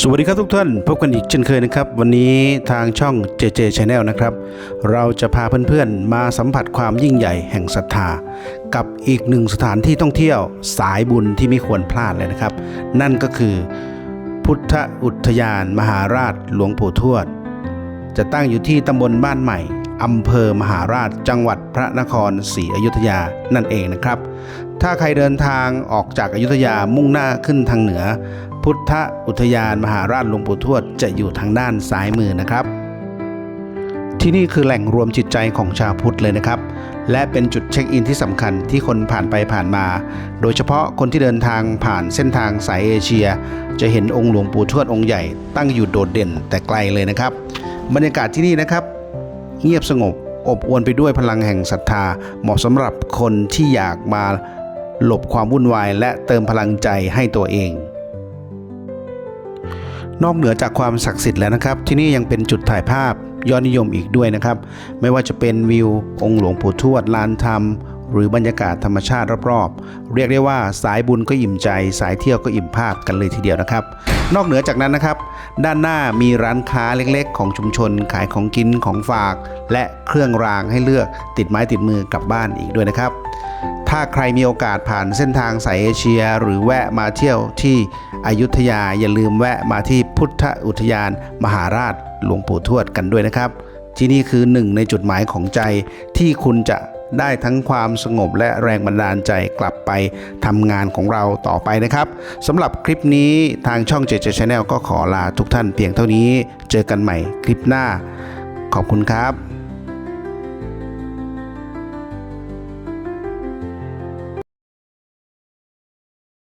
สวัสดีครับทุกท่าน พบกันอีกเช่นเคยนะครับ วันนี้ทางช่อง JJ Channel นะครับ เราจะพาเพื่อนๆ มาสัมผัสความยิ่งใหญ่แห่งศรัทธา กับอีกหนึ่งสถานที่ท่องเที่ยวสายบุญที่ไม่ควรพลาดเลยนะครับ นั่นก็คือพุทธอุทยานมหาราชหลวงปู่ทวด จะตั้งอยู่ที่ตำบลบ้านใหม่อำเภอมหาราชจังหวัดพระนครศรีอยุธยานั่นเองนะครับ ถ้าใครเดินทางออกจากอยุธยามุ่งหน้าขึ้นทางเหนือ พุทธอุทยานมหาราชหลวงปู่ทวดจะอยู่ทางด้านซ้ายมือนะครับ ที่นี่คือแหล่งรวมจิตใจของชาวพุทธเลยนะครับ และเป็นจุดเช็คอินที่สำคัญที่คนผ่านไปผ่านมา โดยเฉพาะคนที่เดินทางผ่านเส้นทางสายเอเชีย จะเห็นองค์หลวงปู่ทวดองค์ใหญ่ ตั้งอยู่โดดเด่นแต่ไกลเลยนะครับ บรรยากาศที่นี่นะครับ เงียบสงบอบอวลไปด้วยพลังแห่งศรัทธา เหมาะสำหรับคนที่อยากมาหลบความวุ่นวายและเติมพลังใจให้ตัวเอง นอกเหนือจากความศักดิ์สิทธิ์แล้วนะครับ ที่นี่ยังเป็นจุดถ่ายภาพยอดนิยมอีกด้วยนะครับ ไม่ว่าจะเป็นวิวองค์หลวงปู่ทวดลานธรรม หรือบรรยากาศธรรมชาติรอบๆ เรียกได้ว่าสายบุญก็อิ่มใจ สายเที่ยวก็อิ่มภาพกันเลยทีเดียวนะครับ นอกเหนือจากนั้นนะครับ ด้านหน้ามีร้านค้าเล็กๆ ของชุมชน ขายของกินของฝาก และเครื่องรางให้เลือกติดไม้ติดมือกลับบ้านอีกด้วยนะครับ ถ้าใครมีโอกาสผ่านเส้นทางสายเอเชีย หรือแวะมาเที่ยวที่อยุธยาอย่าลืมแวะมาที่พุทธอุทยาน มหาราชหลวงปู่ทวดกันด้วยนะครับ ที่นี่คือหนึ่งในจุดหมายของใจที่คุณจะได้ทั้งความสงบและแรงบันดาลใจกลับไปทำงานของเราต่อไปนะครับสำหรับคลิปนี้ทางช่อง JJ Channel ก็ขอลาทุกท่านเพียงเท่านี้ เจอกันใหม่คลิปหน้า ขอบคุณครับ